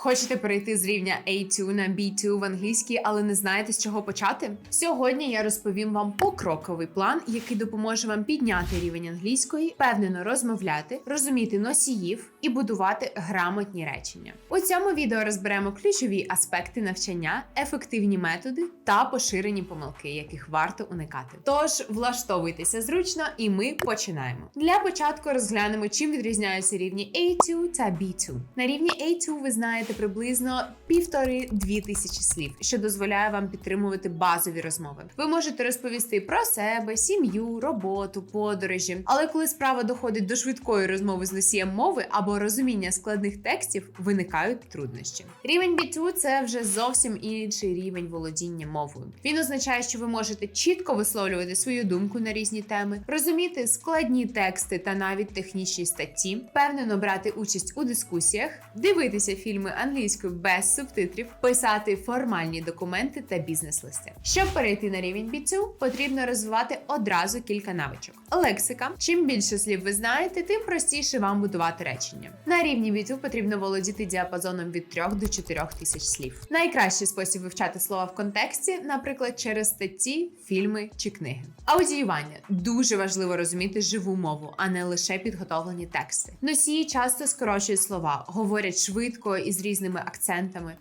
Хочете перейти з рівня A2 на B2 в англійській, але не знаєте з чого почати? Сьогодні я розповім вам покроковий план, який допоможе вам підняти рівень англійської, впевнено розмовляти, розуміти носіїв і будувати грамотні речення. У цьому відео розберемо ключові аспекти навчання, ефективні методи та поширені помилки, яких варто уникати. Тож влаштовуйтеся зручно, і ми починаємо. Для початку розглянемо, чим відрізняються рівні A2 та B2. На рівні A2 ви знаєте приблизно півтори-дві тисячі слів, що дозволяє вам підтримувати базові розмови. Ви можете розповісти про себе, сім'ю, роботу, подорожі. Але коли справа доходить до швидкої розмови з носієм мови або розуміння складних текстів, виникають труднощі. Рівень B2 – це вже зовсім інший рівень володіння мовою. Він означає, що ви можете чітко висловлювати свою думку на різні теми, розуміти складні тексти та навіть технічні статті, впевнено брати участь у дискусіях, дивитися фільми англійською без субтитрів, писати формальні документи та бізнес-листи. Щоб перейти на рівень B2, потрібно розвивати одразу кілька навичок. Лексика. Чим більше слів ви знаєте, тим простіше вам будувати речення. На рівні B2 потрібно володіти діапазоном від 3 до 4 тисяч слів. Найкращий спосіб вивчати слова в контексті, наприклад, через статті, фільми чи книги. Аудіювання дуже важливо розуміти живу мову, а не лише підготовлені тексти. Носії часто скорочують слова, говорять швидко і з різними акцентами.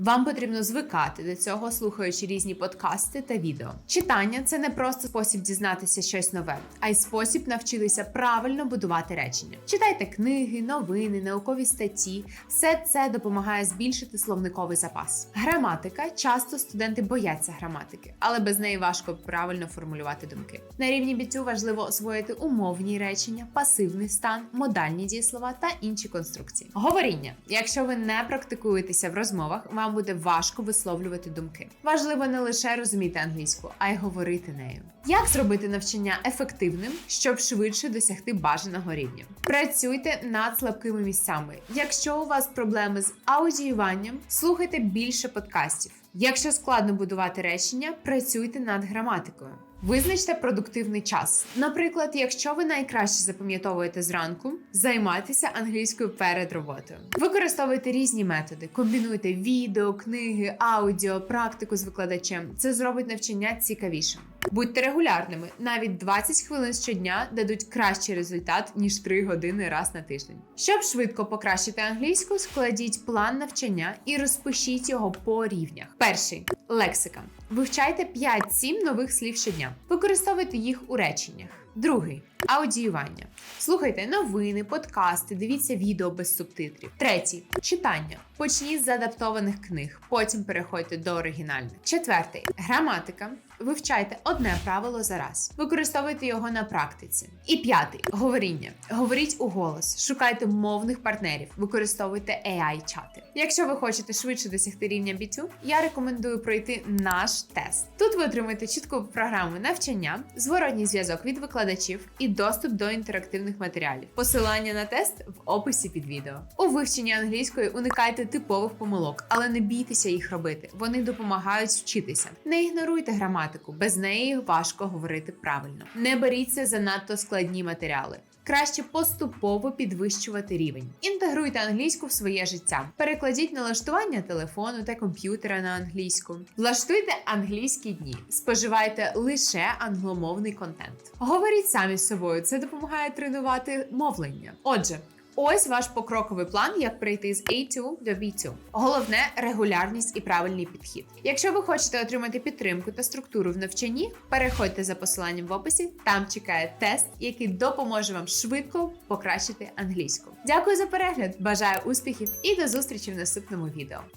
Вам потрібно звикати до цього, слухаючи різні подкасти та відео. Читання це не просто спосіб дізнатися щось нове, а й спосіб навчитися правильно будувати речення. Читайте книги, новини, наукові статті. Все це допомагає збільшити словниковий запас. Граматика часто студенти бояться граматики, але без неї важко правильно формулювати думки. На рівні B2 важливо освоїти умовні речення, пасивний стан, модальні дієслова та інші конструкції. Говоріння. Якщо ви не практикуєтеся в розмовах, вам буде важко висловлювати думки. Важливо не лише розуміти англійську, а й говорити нею. Як зробити навчання ефективним, щоб швидше досягти бажаного рівня? Працюйте над слабкими місцями. Якщо у вас проблеми з аудіюванням, слухайте більше подкастів. Якщо складно будувати речення, працюйте над граматикою. Визначте продуктивний час. Наприклад, якщо ви найкраще запам'ятовуєте зранку, займайтеся англійською перед роботою. Використовуйте різні методи, комбінуйте відео, книги, аудіо, практику з викладачем. Це зробить навчання цікавішим. Будьте регулярними. Навіть 20 хвилин щодня дадуть кращий результат ніж 3 години раз на тиждень. Щоб швидко покращити англійську, складіть план навчання і розпишіть його по рівнях. Перший лексика. Вивчайте 5-7 нових слів щодня. Використовуйте їх у реченнях. Другий аудіювання. Слухайте новини, подкасти, дивіться відео без субтитрів. Третій читання. Почніть з адаптованих книг, потім переходьте до оригінальних. Четвертий граматика. Вивчайте одне правило за раз. Використовуйте його на практиці. І п'ятий говоріння. Говоріть у голос, шукайте мовних партнерів, використовуйте AI-чати. Якщо ви хочете швидше досягти рівня B2, я рекомендую пройти наш тест. Тут ви отримаєте чітку програму навчання, зворотній зв'язок від викладачів і доступ до інтерактивних матеріалів. Посилання на тест в описі під відео. У вивченні англійської уникайте типових помилок, але не бійтеся їх робити. Вони допомагають вчитися. Не ігноруйте граматику, без неї важко говорити правильно. Не беріться за надто складні матеріали. Краще поступово підвищувати рівень. Інтегруйте англійську в своє життя. Перекладіть налаштування телефону та комп'ютера на англійську. Влаштуйте англійські дні. Споживайте лише англомовний контент. Говоріть самі з собою. Це допомагає тренувати мовлення. Отже. Ось ваш покроковий план, як прийти з A2 до B2. Головне регулярність і правильний підхід. Якщо ви хочете отримати підтримку та структуру в навчанні, переходьте за посиланням в описі. Там чекає тест, який допоможе вам швидко покращити англійську. Дякую за перегляд! Бажаю успіхів і до зустрічі в наступному відео.